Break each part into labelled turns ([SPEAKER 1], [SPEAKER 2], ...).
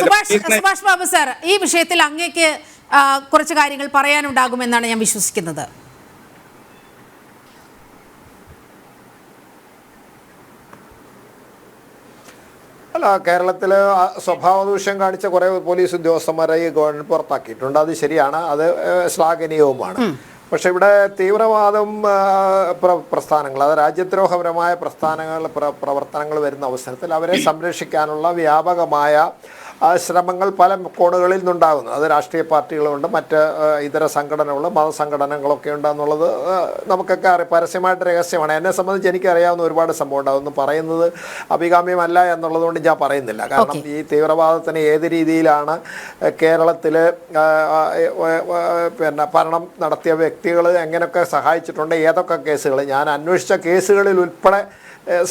[SPEAKER 1] Subhash Subhash Babu sir ഈ വിഷയത്തിൽ അങ്ങേക്ക് കുറച്ച് കാര്യങ്ങൾ പറയാനുണ്ടാകുമെന്നാണ് ഞാൻ വിശ്വസിക്കുന്നത്.
[SPEAKER 2] അല്ല കേരളത്തിൽ സ്വഭാവ ദൂഷ്യം കാണിച്ച കുറേ പോലീസ് ഉദ്യോഗസ്ഥന്മാരെ ഈ ഗവൺമെന്റ് പുറത്താക്കിയിട്ടുണ്ട്. അത് ശരിയാണ്. അത് ശ്ലാഘനീയവുമാണ്. പക്ഷെ ഇവിടെ തീവ്രവാദം പ്ര- പ്രസ്ഥാനങ്ങൾ അത് രാജ്യദ്രോഹപരമായ പ്രസ്ഥാനങ്ങൾ പ്ര- പ്രവർത്തനങ്ങൾ വരുന്ന അവസരത്തിൽ അവരെ സംരക്ഷിക്കാനുള്ള വ്യാപകമായ ശ്രമങ്ങൾ പല കോണുകളിൽ നിന്നുണ്ടാകുന്നു. അത് രാഷ്ട്രീയ പാർട്ടികളുണ്ട് മറ്റ് ഇതര സംഘടനകളും മതസംഘടനകളൊക്കെ ഉണ്ടെന്നുള്ളത് നമുക്കൊക്കെ അറിയാം. പരസ്യമായിട്ട് രഹസ്യമാണ്. എന്നെ സംബന്ധിച്ച് എനിക്കറിയാവുന്ന ഒരുപാട് സംഭവം ഉണ്ടാകുന്നു പറയുന്നത് അഭികാമ്യമല്ല എന്നുള്ളതുകൊണ്ട് ഞാൻ പറയുന്നില്ല. കാരണം ഈ തീവ്രവാദത്തിന് ഏത് രീതിയിലാണ് കേരളത്തിൽ പിന്നെ ഭരണം നടത്തിയ വ്യക്തികൾ എങ്ങനെയൊക്കെ സഹായിച്ചിട്ടുണ്ട്? ഏതൊക്കെ കേസുകൾ ഞാൻ അന്വേഷിച്ച കേസുകളിൽ ഉൾപ്പെടെ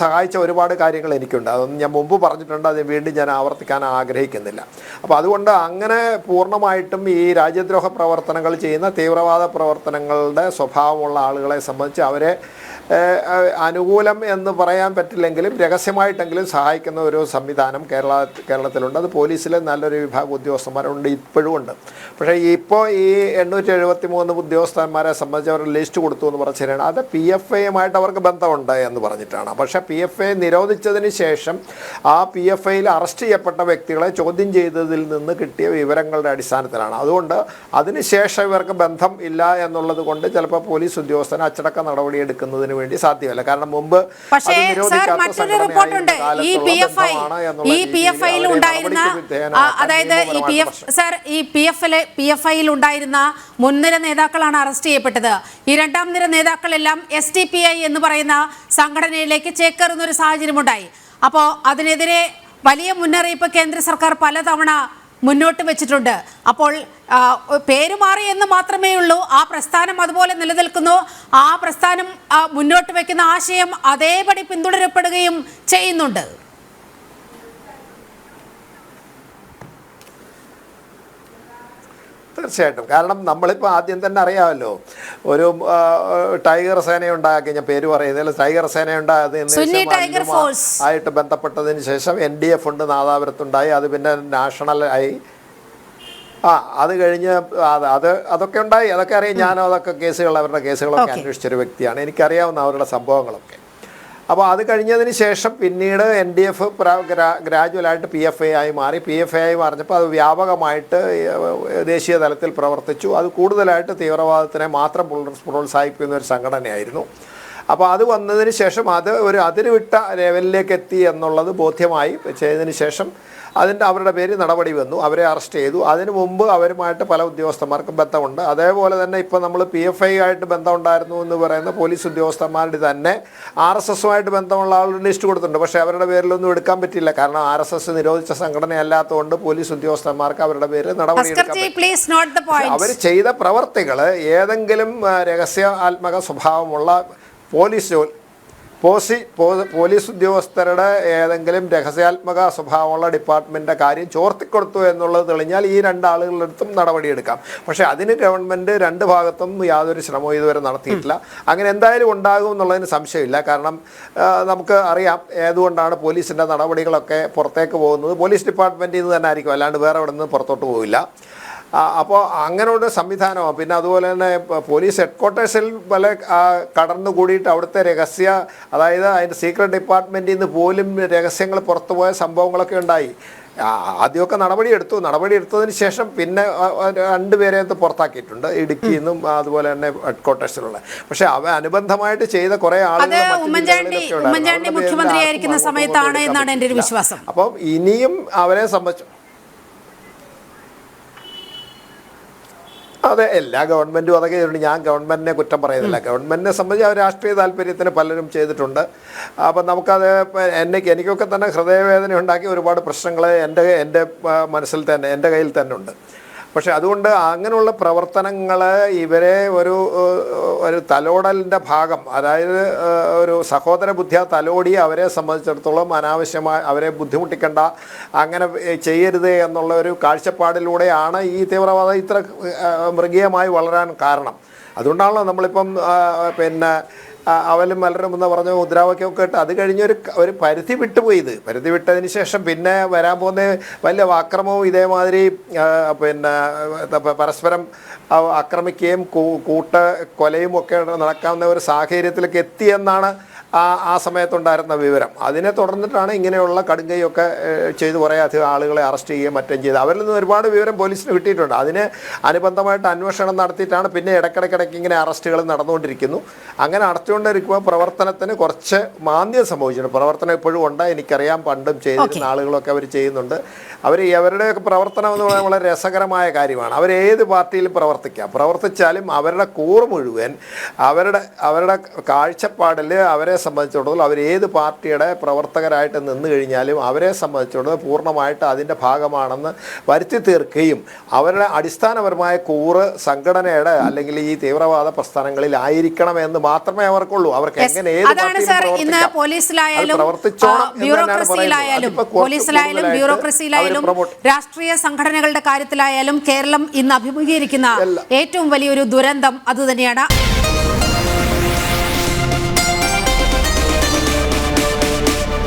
[SPEAKER 2] സഹായിച്ച ഒരുപാട് കാര്യങ്ങൾ എനിക്കുണ്ട്. അതൊന്നും ഞാൻ മുമ്പ് പറഞ്ഞിട്ടുണ്ട്. അത് വീണ്ടും ഞാൻ ആവർത്തിക്കാൻ ആഗ്രഹിക്കുന്നില്ല. അപ്പോൾ അതുകൊണ്ട് അങ്ങനെ പൂർണമായിട്ടും ഈ രാജ്യദ്രോഹ പ്രവർത്തനങ്ങൾ ചെയ്യുന്ന തീവ്രവാദ പ്രവർത്തനങ്ങളുടെ സ്വഭാവമുള്ള ആളുകളെ സംബന്ധിച്ച് അവരെ അനുകൂലം എന്ന് പറയാൻ പറ്റില്ലെങ്കിലും രഹസ്യമായിട്ടെങ്കിലും സഹായിക്കുന്ന ഒരു സംവിധാനം കേരള കേരളത്തിലുണ്ട്. അത് പോലീസിൽ നല്ലൊരു വിഭാഗം ഉദ്യോഗസ്ഥന്മാരുണ്ട് ഇപ്പോഴും ഉണ്ട്. പക്ഷേ ഇപ്പോൾ ഈ എണ്ണൂറ്റി എഴുപത്തി മൂന്ന് ഉദ്യോഗസ്ഥന്മാരെ സംബന്ധിച്ച് അവർ ലിസ്റ്റ് കൊടുത്തു എന്ന് പറഞ്ഞ ശരിയാണ്. അത് പി എഫ് ഐയുമായിട്ട് അവർക്ക് ബന്ധമുണ്ട് എന്ന് പറഞ്ഞിട്ടാണ്. പക്ഷേ പി എഫ് ഐ നിരോധിച്ചതിന് ശേഷം ആ പി എഫ് ഐയിൽ അറസ്റ്റ് ചെയ്യപ്പെട്ട വ്യക്തികളെ ചോദ്യം ചെയ്തതിൽ നിന്ന് കിട്ടിയ വിവരങ്ങളുടെ അടിസ്ഥാനത്തിലാണ്. അതുകൊണ്ട് അതിനുശേഷം ഇവർക്ക് ബന്ധം ഇല്ല എന്നുള്ളത് കൊണ്ട് ചിലപ്പോൾ പോലീസ് ഉദ്യോഗസ്ഥന് അച്ചടക്ക നടപടി എടുക്കുന്നതിന് വേണ്ടി സാധ്യമല്ല. കാരണം മുമ്പ്
[SPEAKER 1] പക്ഷേ സാർ മറ്റൊരു റിപ്പോർട്ടുണ്ട്.
[SPEAKER 2] ഉണ്ട്
[SPEAKER 1] ഈ P F I P F F ഐയിൽ ഉണ്ടായിരുന്ന അതായത് ഈ പി എഫ് സാർ ഈ പി എഫിലെ പി എഫ് ഐയിൽ ഉണ്ടായിരുന്ന മുൻനിര നേതാക്കളാണ് അറസ്റ്റ് ചെയ്യപ്പെട്ടത്. ഈ രണ്ടാം നിര നേതാക്കളെല്ലാം എസ് ടി പി ഐ എന്ന് പറയുന്ന സംഘടനയിലേക്ക് ചേക്കേറുന്ന ഒരു സാഹചര്യമുണ്ടായി. അപ്പോൾ അതിനെതിരെ വലിയ മുന്നറിയിപ്പ് കേന്ദ്ര സർക്കാർ പലതവണ മുന്നോട്ട് വെച്ചിട്ടുണ്ട്. അപ്പോൾ പേര് മാറി എന്ന് മാത്രമേ ഉള്ളൂ. ആ പ്രസ്ഥാനം അതുപോലെ നിലനിൽക്കുന്നു. ആ പ്രസ്ഥാനം മുന്നോട്ട് വെക്കുന്ന ആശയം അതേപടി പിന്തുടരപ്പെടുകയും ചെയ്യുന്നുണ്ട്.
[SPEAKER 2] തീർച്ചയായിട്ടും. കാരണം നമ്മളിപ്പോൾ ആദ്യം തന്നെ അറിയാമല്ലോ. ഒരു ടൈഗർ സേന ഉണ്ടാക്കി. ഞാൻ പേര് പറയുന്നില്ല ടൈഗർ സേന ഉണ്ടായതിന്. ആയിട്ട് ബന്ധപ്പെട്ടതിന് ശേഷം എൻ ഡി എഫ് ഉണ്ട് നാദാപുരത്തുണ്ടായി അത് പിന്നെ നാഷണൽ ആയി. ആ അത് കഴിഞ്ഞ് അത് അത് അതൊക്കെ ഉണ്ടായി. അതൊക്കെ അറിയാം ഞാനും അതൊക്കെ കേസുകൾ അവരുടെ കേസുകളൊക്കെ. അന്വേഷിച്ചൊരു വ്യക്തിയാണ്. എനിക്കറിയാവുന്ന അവരുടെ സംഭവങ്ങളൊക്കെ. അപ്പോൾ അത് കഴിഞ്ഞതിന് ശേഷം പിന്നീട് എൻ ഡി എഫ് ഗ്രാജുവലായിട്ട് പി എഫ് ഐ ആയി മാറി. പി എഫ് ഐ ആയി മാറിഞ്ഞപ്പോൾ അത് വ്യാപകമായിട്ട് ദേശീയ തലത്തിൽ പ്രവർത്തിച്ചു. അത് കൂടുതലായിട്ട് തീവ്രവാദത്തിനെ മാത്രം പ്രോത്സ- പ്രോത്സാഹിപ്പിക്കുന്ന ഒരു സംഘടനയായിരുന്നു. അപ്പോൾ അത് വന്നതിന് ശേഷം അത് ഒരു അതിരുവിട്ട ലെവലിലേക്ക് എത്തി എന്നുള്ളത് ബോധ്യമായി ചെയ്തതിന് ശേഷം അതിന്റെ അവരുടെ പേര് നടപടി വന്നു. അവരെ അറസ്റ്റ് ചെയ്തു. അതിനു മുമ്പ് അവരുമായിട്ട് പല ഉദ്യോഗസ്ഥന്മാർക്കും ബന്ധമുണ്ട്. അതേപോലെ തന്നെ ഇപ്പോൾ നമ്മൾ പി എഫ് ഐ ആയിട്ട് ബന്ധമുണ്ടായിരുന്നു എന്ന് പറയുന്ന പോലീസ് ഉദ്യോഗസ്ഥന്മാരുടെ തന്നെ ആർ എസ് എസുമായിട്ട് ബന്ധമുള്ള ആളുടെ ലിസ്റ്റ് കൊടുത്തിട്ടുണ്ട്. പക്ഷേ അവരുടെ പേരിലൊന്നും എടുക്കാൻ പറ്റില്ല കാരണം ആർ എസ് എസ് നിരോധിച്ച സംഘടനയല്ലാത്തതുകൊണ്ട് പോലീസ് ഉദ്യോഗസ്ഥന്മാർക്ക് അവരുടെ പേര് നടപടി എടുക്കാൻ അവർ ചെയ്ത പ്രവർത്തികൾ ഏതെങ്കിലും രഹസ്യാത്മക സ്വഭാവമുള്ള പോലീസ് ജോലി പോസി പോലീസ് ഉദ്യോഗസ്ഥരുടെ ഏതെങ്കിലും രഹസ്യാത്മക സ്വഭാവമുള്ള ഡിപ്പാർട്ട്മെന്റിന്റെ കാര്യം ചോർത്തിക്കൊടുത്തു എന്നുള്ളത് തെളിഞ്ഞാൽ ഈ രണ്ടാളുകളുടെ അടുത്തും നടപടിയെടുക്കാം. പക്ഷേ അതിന് ഗവൺമെന്റ് രണ്ട് ഭാഗത്തും യാതൊരു ശ്രമവും ഇതുവരെ നടത്തിയിട്ടില്ല. അങ്ങനെ എന്തായാലും ഉണ്ടാകും എന്നുള്ളതിന് സംശയമില്ല. കാരണം നമുക്ക് അറിയാം ഏതുകൊണ്ടാണ് പോലീസിന്റെ നടപടികളൊക്കെ പുറത്തേക്ക് പോകുന്നത്. പോലീസ് ഡിപ്പാർട്ട്മെന്റിൽ നിന്ന് തന്നെ ആയിരിക്കും. അല്ലാണ്ട് വേറെ എവിടെ നിന്ന് പുറത്തോട്ട് പോവില്ല. അപ്പോൾ അങ്ങനെയുള്ള സംവിധാനമാണ് പിന്നെ അതുപോലെ തന്നെ പോലീസ് ഹെഡ്ക്വാർട്ടേഴ്സിൽ പല കടന്നു കൂടിയിട്ട് അവിടുത്തെ രഹസ്യ അതായത് അതിന്റെ സീക്രട്ട് ഡിപ്പാർട്ട്മെന്റിൽ നിന്ന് പോലും രഹസ്യങ്ങൾ പുറത്തുപോയ സംഭവങ്ങളൊക്കെ ഉണ്ടായി. ആദ്യമൊക്കെ നടപടി എടുത്തു. നടപടി എടുത്തതിന് ശേഷം പിന്നെ രണ്ടുപേരെ അത് പുറത്താക്കിയിട്ടുണ്ട്. ഇടുക്കി നിന്നും അതുപോലെ തന്നെ ഹെഡ് ക്വാർട്ടേഴ്സിലുള്ള പക്ഷേ അവ അനുബന്ധമായിട്ട് ചെയ്ത കുറേ ആളുകൾ അപ്പം
[SPEAKER 1] ഇനിയും
[SPEAKER 2] അവരെ ഉണ്ടായിരുന്നു.
[SPEAKER 1] ഉമ്മൻചാണ്ടി
[SPEAKER 2] അവരുടെ പേരിൽ
[SPEAKER 1] മുഖ്യമന്ത്രിയായിരിക്കുന്ന
[SPEAKER 2] ആർക്കും അങ്ങോട്ടും
[SPEAKER 1] സമയത്താണ്
[SPEAKER 2] ഇങ്ങോട്ടും
[SPEAKER 1] എന്നാണ് എന്റെ ഒരു
[SPEAKER 2] എടുക്കാൻ
[SPEAKER 1] വിശ്വാസം
[SPEAKER 2] അപ്പം ഇനിയും അവരെ സംബന്ധിച്ചു അതെ എല്ലാ ഗവൺമെന്റും അതൊക്കെ ചെയ്തിട്ടുണ്ട്. ഞാൻ ഗവൺമെന്റിനെ കുറ്റം പറയുന്നില്ല. ഗവൺമെന്റിനെ സംബന്ധിച്ച് അവർ രാഷ്ട്രീയ താല്പര്യത്തിന് പലരും ചെയ്തിട്ടുണ്ട്. അപ്പം നമുക്കത് എന്നെ എനിക്കൊക്കെ തന്നെ ഹൃദയവേദന ഉണ്ടാക്കി ഒരുപാട് പ്രശ്നങ്ങൾ എന്റെ എന്റെ മനസ്സിൽ തന്നെ എന്റെ കയ്യിൽ തന്നെ ഉണ്ട്. പക്ഷെ അതുകൊണ്ട് അങ്ങനെയുള്ള പ്രവർത്തനങ്ങൾ ഇവരെ ഒരു ഒരു തലോടലിന്റെ ഭാഗം അതായത് ഒരു സഹോദര ബുദ്ധിയ തലോടി അവരെ സംബന്ധിച്ചിടത്തോളം അനാവശ്യമായി അവരെ ബുദ്ധിമുട്ടിക്കണ്ട അങ്ങനെ ചെയ്യരുത് എന്നുള്ള ഒരു കാഴ്ചപ്പാടിലൂടെയാണ് ഈ തീവ്രവാദം ഇത്ര മൃഗീയമായി വളരാൻ കാരണം. അതുകൊണ്ടാണല്ലോ നമ്മളിപ്പം പിന്നെ അവലും മലരും എന്ന് പറഞ്ഞ മുദ്രാവാക്യമൊക്കെ ഇട്ട് അത് കഴിഞ്ഞൊരു ഒരു പരിധി വിട്ടുപോയി ഇത്. പരിധി വിട്ടതിന് ശേഷം പിന്നെ വരാൻ പോകുന്ന വലിയ അക്രമവും ഇതേമാതിരി പിന്നെ പരസ്പരം ആക്രമിക്കുകയും കൂട്ട കൊലയും ഒക്കെ നടക്കാവുന്ന ഒരു സാഹചര്യത്തിലേക്ക് എത്തിയെന്നാണ് ആ ആ സമയത്തുണ്ടായിരുന്ന വിവരം. അതിനെ തുടർന്നിട്ടാണ് ഇങ്ങനെയുള്ള കടുങ്കയൊക്കെ ചെയ്ത് കുറേ അധികം ആളുകളെ അറസ്റ്റ് ചെയ്യുകയും മറ്റും ചെയ്ത്. അവരിൽ നിന്ന് ഒരുപാട് വിവരം പോലീസിന് കിട്ടിയിട്ടുണ്ട്. അതിന് അനുബന്ധമായിട്ട് അന്വേഷണം നടത്തിയിട്ടാണ് പിന്നെ ഇടയ്ക്കിടയ്ക്കിടയ്ക്ക് ഇങ്ങനെ അറസ്റ്റുകൾ നടന്നുകൊണ്ടിരിക്കുന്നു. അങ്ങനെ അടച്ചുകൊണ്ടിരിക്കുമ്പോൾ പ്രവർത്തനത്തിന് കുറച്ച് മാന്ദ്യം സംഭവിച്ചിട്ടുണ്ട്. പ്രവർത്തനം ഇപ്പോഴും ഉണ്ട് എനിക്കറിയാം. പണ്ടും ചെയ്തിരുന്ന ആളുകളൊക്കെ അവർ ചെയ്യുന്നുണ്ട്. അവർ അവരുടെയൊക്കെ പ്രവർത്തനം എന്ന് പറയുന്നത് വളരെ രസകരമായ കാര്യമാണ്. അവർ ഏത് പാർട്ടിയിലും പ്രവർത്തിക്കാം. പ്രവർത്തിച്ചാലും അവരുടെ കൂറ് മുഴുവൻ അവരുടെ അവരുടെ കാഴ്ചപ്പാടിൽ അവരെ സംബന്ധിച്ചിടത്തോളം അവർ ഏത് പാർട്ടിയുടെ പ്രവർത്തകരായിട്ട് നിന്ന് കഴിഞ്ഞാലും അവരെ സംബന്ധിച്ചിടത്തോളം പൂർണമായിട്ട് അതിന്റെ ഭാഗമാണെന്ന് വരുത്തി തീർക്കുകയും അവരുടെ അടിസ്ഥാനപരമായ കൂറ് സംഘടനയുടെ അല്ലെങ്കിൽ ഈ തീവ്രവാദ പ്രസ്ഥാനങ്ങളിൽ ആയിരിക്കണം എന്ന് മാത്രമേ അവർക്കുള്ളൂ. അവർക്ക് എങ്ങനെ ഏത്
[SPEAKER 1] പോലീസിലായാലും. ബ്യൂറോക്രസിയിലായാലും പോലീസിലായാലും ബ്യൂറോക്രസിയിലായാലും രാഷ്ട്രീയ സംഘടനകളുടെ കാര്യത്തിലായാലും കേരളം ഇന്ന് അഭിമുഖീകരിക്കുന്ന ഏറ്റവും വലിയൊരു ദുരന്തം അതുതന്നെയാണ്.